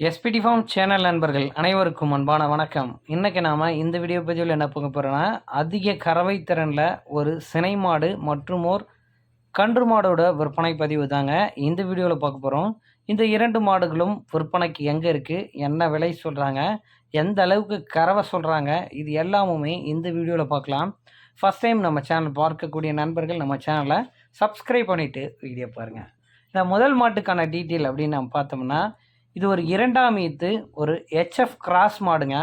SPD form channel நண்பர்கள் அனைவருக்கும் அன்பான வணக்கம். இன்றைக்கி நாம் இந்த வீடியோ பதிவில் என்ன பார்க்க போகிறோன்னா அதிக கறவை திறனில் ஒரு சினை மாடு மற்றும் ஓர் கன்று மாடோட விற்பனை பதிவு தாங்க இந்த வீடியோவில் பார்க்க போகிறோம் இந்த இரண்டு மாடுகளும் விற்பனைக்கு எங்கே இருக்குது என்ன விலை சொல்கிறாங்க எந்த அளவுக்கு கறவை சொல்கிறாங்க இது எல்லாமுமே இந்த வீடியோவில் பார்க்கலாம். ஃபஸ்ட் டைம் நம்ம சேனல் பார்க்கக்கூடிய நண்பர்கள் நம்ம சேனலை சப்ஸ்கிரைப் பண்ணிவிட்டு வீடியோ பாருங்கள் இந்த முதல் மாட்டுக்கான டீட்டெயில் அப்படின்னு நம்ம பார்த்தோம்னா இது ஒரு இரண்டாம் ஈத்து ஒரு ஹெச்எஃப் கிராஸ் மாடுங்க.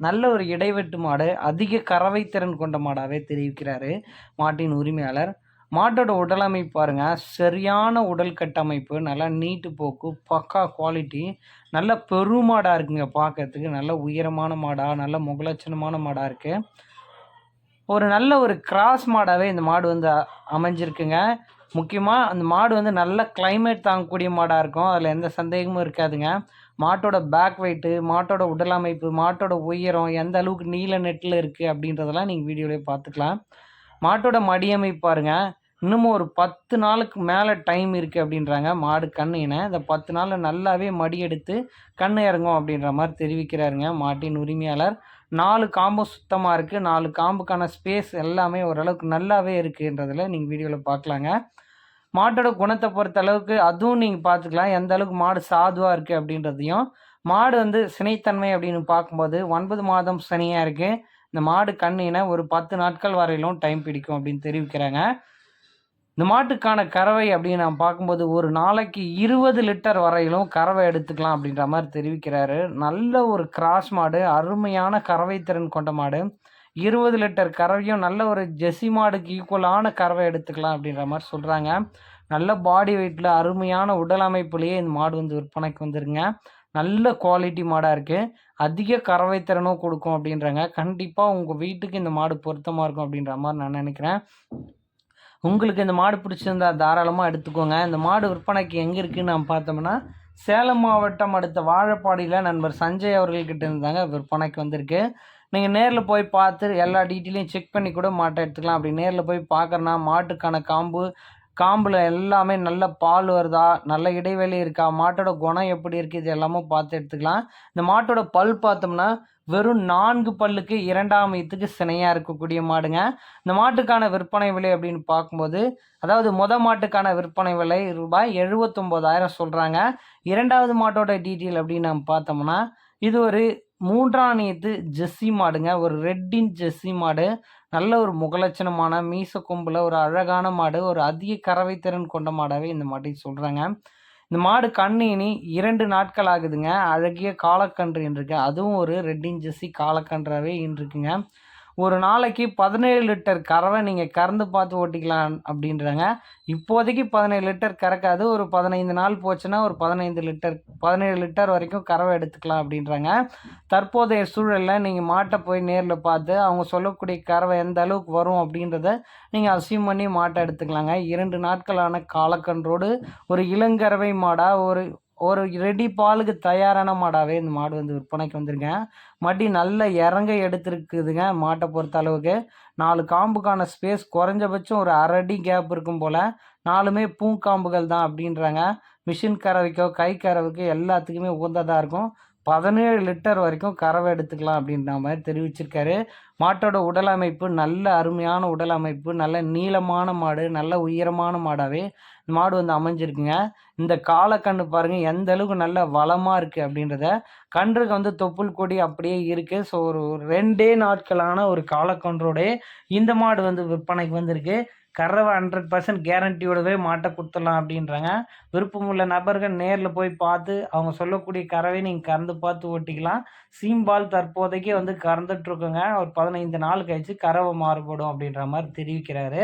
நல்ல ஒரு இடைவெட்டு மாடு அதிக கறவை திறன் கொண்ட மாடாகவே தெரிவிக்கிறாரு மாட்டின் உரிமையாளர். மாட்டோட உடல் அமைப்பு பாருங்க சரியான உடல் கட்டமைப்பு நல்லா நீட்டு போக்கு பக்கா குவாலிட்டி நல்ல பெருமாடாக இருக்குங்க பார்க்கறதுக்கு நல்ல உயரமான மாடாக நல்ல முகலட்சணமான மாடாக இருக்குது ஒரு நல்ல ஒரு கிராஸ் மாடாகவே இந்த மாடு வந்து அமைஞ்சிருக்குங்க. முக்கியமாக அந்த மாடு வந்து நல்ல கிளைமேட் தாங்கக்கூடிய மாடாக இருக்கும். அதில் எந்த சந்தேகமும் இருக்காதுங்க. மாட்டோட பேக் வெயிட்டு மாட்டோட உடல் அமைப்பு மாட்டோட உயரம் எந்த அளவுக்கு நீல நெட்டில் இருக்குது அப்படின்றதெல்லாம் நீங்கள் வீடியோவிலே பார்த்துக்கலாம். மாட்டோட மடியமைப்பு பாருங்க. இன்னமும் ஒரு பத்து நாளுக்கு மேலே டைம் இருக்குது அப்படின்றாங்க. மாடு கண்ணுன இந்த பத்து நாளில் நல்லாவே மடி எடுத்து கண் இறங்கும் அப்படின்ற மாதிரி தெரிவிக்கிறாருங்க மாட்டின் உரிமையாளர். நாலு காம்பும் சுத்தமாக இருக்குது நாலு காம்புக்கான ஸ்பேஸ் எல்லாமே ஓரளவுக்கு நல்லாவே இருக்குன்றதில் நீங்கள் வீடியோவில் பார்க்கலாங்க. மாட்டோட குணத்தை பொறுத்த அளவுக்கு அதுவும் நீங்கள் பார்த்துக்கலாம் எந்த அளவுக்கு மாடு சாதுவாக இருக்குது அப்படின்றதையும். மாடு வந்து சினைத்தன்மை அப்படின்னு பார்க்கும்போது ஒன்பது மாதம் சனியாக இருக்குது இந்த மாடு கண்ணின ஒரு பத்து நாட்கள் வரையிலும் டைம் பிடிக்கும் அப்படின்னு தெரிவிக்கிறாங்க. இந்த மாட்டுக்கான கறவை அப்படின்னு நான் பார்க்கும்போது ஒரு நாளைக்கு இருபது லிட்டர் வரையிலும் கறவை எடுத்துக்கலாம் அப்படின்ற மாதிரி தெரிவிக்கிறாரு. நல்ல ஒரு கிராஸ் மாடு அருமையான கறவை திறன் கொண்ட மாடு. இருபது லிட்டர் கறவையும் நல்ல ஒரு ஜெசி மாடுக்கு ஈக்குவலான கறவை எடுத்துக்கலாம் அப்படின்ற மாதிரி சொல்கிறாங்க நல்ல பாடி வெயிட்டில் அருமையான உடல் அமைப்புலேயே இந்த மாடு வந்து விற்பனைக்கு வந்துருங்க நல்ல குவாலிட்டி மாடாக இருக்குது அதிக கறவை திறனும் கொடுக்கும் அப்படின்றாங்க. கண்டிப்பாக உங்கள் வீட்டுக்கு இந்த மாடு பொருத்தமாக இருக்கும் அப்படின்ற மாதிரி நான் நினைக்கிறேன். உங்களுக்கு இந்த மாடு பிடிச்சிருந்தா தாராளமாக எடுத்துக்கோங்க. இந்த மாடு விற்பனைக்கு எங்கே இருக்குதுன்னு நம்ம பார்த்தோம்னா சேலம் மாவட்டம் அடுத்த வாழப்பாடியில் நண்பர் சஞ்சய் அவர்கள்கிட்ட இருந்தாங்க விற்பனைக்கு வந்திருக்கு. நீங்கள் நேரில் போய் பார்த்து எல்லா டீட்டெயிலையும் செக் பண்ணி கூட மாட்டை எடுத்துக்கலாம். அப்படி நேரில் போய் பார்க்குறேன்னா மாட்டுக்கான காம்பு காம்பில் எல்லாமே நல்ல பால் வருதா நல்ல இடைவெளி இருக்கா மாட்டோட குணம் எப்படி இருக்குது இது எல்லாமே பார்த்து எடுத்துக்கலாம். இந்த மாட்டோட பல் பார்த்தோம்னா வெறும் நான்கு பல்லுக்கு இரண்டாம் ஈத்துக்கு சினையாக இருக்கக்கூடிய மாடுங்க. இந்த மாட்டுக்கான விற்பனை விலை அப்படின்னு பார்க்கும்போது அதாவது முத மாட்டுக்கான விற்பனை விலை ரூபாய் எழுபத்தொம்போதாயிரம் சொல்கிறாங்க இரண்டாவது மாட்டோட டீட்டெயில் அப்படின்னு நம்ம பார்த்தோம்னா இது ஒரு மூன்றாம் நீத்து ஜெஸ்ஸி மாடுங்க. ஒரு ரெட்டின் ஜெஸ்ஸி மாடு. நல்ல ஒரு முகலட்சணமான மீச கொம்பில் ஒரு அழகான மாடு. ஒரு அதிக கறவை திறன் கொண்ட மாடாகவே இந்த மாட்டை சொல்கிறாங்க இந்த மாடு கண்ணு இனி இரண்டு நாட்கள் ஆகுதுங்க. அழகிய காலக்கன்று இருக்கு அதுவும் ஒரு ரெட்டின் ஜெஸ்ஸி காலக்கன்றாகவே இருக்குங்க ஒரு நாளைக்கு பதினேழு லிட்டர் கறவை நீங்கள் கறந்து பார்த்து ஓட்டிக்கலாம் அப்படின்றாங்க. இப்போதைக்கு பதினேழு லிட்டர் கறக்காது ஒரு பதினைந்து நாள் போச்சுன்னா ஒரு பதினைந்து லிட்டர் பதினேழு லிட்டர் வரைக்கும் கறவை எடுத்துக்கலாம் அப்படின்றாங்க. தற்போதைய சூழலில் நீங்கள் மாட்டை போய் நேரில் பார்த்து அவங்க சொல்லக்கூடிய கறவை எந்த அளவுக்கு வரும் அப்படின்றத நீங்கள் அசியம் பண்ணி மாட்டை எடுத்துக்கலாங்க. இரண்டு நாட்களான காலக்கன்றோடு ஒரு இளங்கறவை மாடாக ஒரு ஒரு ரெடி பாலுக்கு தயாரான மாடாகவே இந்த மாடு வந்து விற்பனைக்கு வந்திருக்கேன். மடி நல்ல இறங்க எடுத்துருக்குதுங்க மாட்டை பொறுத்த அளவுக்கு. நாலு காம்புக்கான ஸ்பேஸ் குறைஞ்சபட்சம் ஒரு அரை அடி கேப் இருக்கும் போல். நாலுமே பூங்காம்புகள் தான் அப்படின்றாங்க. மிஷின் கறவைக்கோ கை கறவைக்கோ எல்லாத்துக்குமே உகந்ததாக இருக்கும். பதினேழு லிட்டர் வரைக்கும் கறவை எடுத்துக்கலாம் அப்படின்ற மாதிரி தெரிவிச்சிருக்காரு. மாட்டோட உடல் அமைப்பு நல்ல அருமையான உடல் அமைப்பு நல்ல நீளமான மாடு நல்ல உயரமான மாடாகவே இந்த மாடு வந்து அமைஞ்சிருக்குங்க. இந்த காலக்கண்ணு பாருங்கள் எந்த அளவுக்கு நல்ல வளமாக இருக்குது அப்படின்றத. கன்றுக்கு வந்து தொப்புள் கொடி அப்படியே இருக்குது ஸோ ஒரு ஒரு ரெண்டே நாட்களான ஒரு காலக்கன்றோடே இந்த மாடு வந்து விற்பனைக்கு வந்திருக்கு. கறவை ஹண்ட்ரட் பர்சன்ட் கேரண்டியோடவே மாட்டை கொடுத்துடலாம் அப்படின்றாங்க. விருப்பமுள்ள நபர்கள் நேரில் போய் பார்த்து அவங்க சொல்லக்கூடிய கறவை நீங்கள் கறந்து பார்த்து ஓட்டிக்கலாம். சீம்பால் தற்போதைக்கு வந்து கறந்துட்ருக்கோங்க ஒரு பதினைந்து நாள் கழிச்சு கறவை மாறுபடும் அப்படின்ற மாதிரி தெரிவிக்கிறாரு.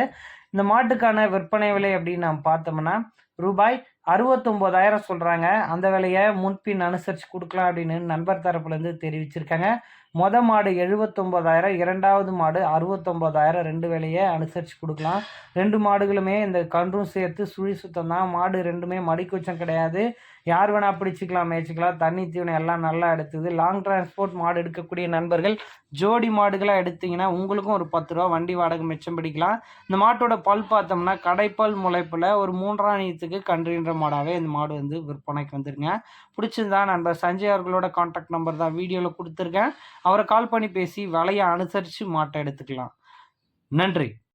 இந்த மாட்டுக்கான விற்பனை விலை அப்படின்னு நம்ம பார்த்தோம்னா ரூபாய் அறுபத்தொம்போதாயிரம் சொல்கிறாங்க அந்த விலையை முன்பின் அனுசரித்து கொடுக்கலாம் அப்படின்னு நண்பர் தரப்புலேருந்து தெரிவிச்சிருக்காங்க. மொத மாடு எழுபத்தொம்போதாயிரம் இரண்டாவது மாடு அறுபத்தொம்போதாயிரம் ரெண்டு வேலையை அனுசரித்து கொடுக்கலாம். ரெண்டு மாடுகளுமே இந்த கன்றும் சேர்த்து சுழி சுத்தம் தான். மாடு ரெண்டுமே மடிக்குச்சம் கிடையாது. யார் வேணால் பிடிச்சிக்கலாம் மேய்ச்சிக்கலாம். தண்ணி தீவனம் எல்லாம் நல்லா எடுத்துது. லாங் டிரான்ஸ்போர்ட் மாடு எடுக்கக்கூடிய நண்பர்கள் ஜோடி மாடுகளாக எடுத்தீங்கன்னா உங்களுக்கும் ஒரு பத்து ரூபா வண்டி வாடகை மிச்சம் பிடிக்கலாம். இந்த மாட்டோட பல் பார்த்தோம்னா கடைப்பல் முளைப்பில் ஒரு மூன்றாம் நீத்துக்கு கன்றுன்ற மாடாகவே இந்த மாடு வந்து விற்பனைக்கு வந்துருங்க. பிடிச்சிருந்தா நண்பர் சஞ்சய் அவர்களோட காண்டாக்ட் நம்பர் தான். வீடியோவில் கொடுத்துருக்கேன். அவரை கால் பண்ணி பேசி விலையை அனுசரித்து மாட்டை எடுத்துக்கலாம். நன்றி.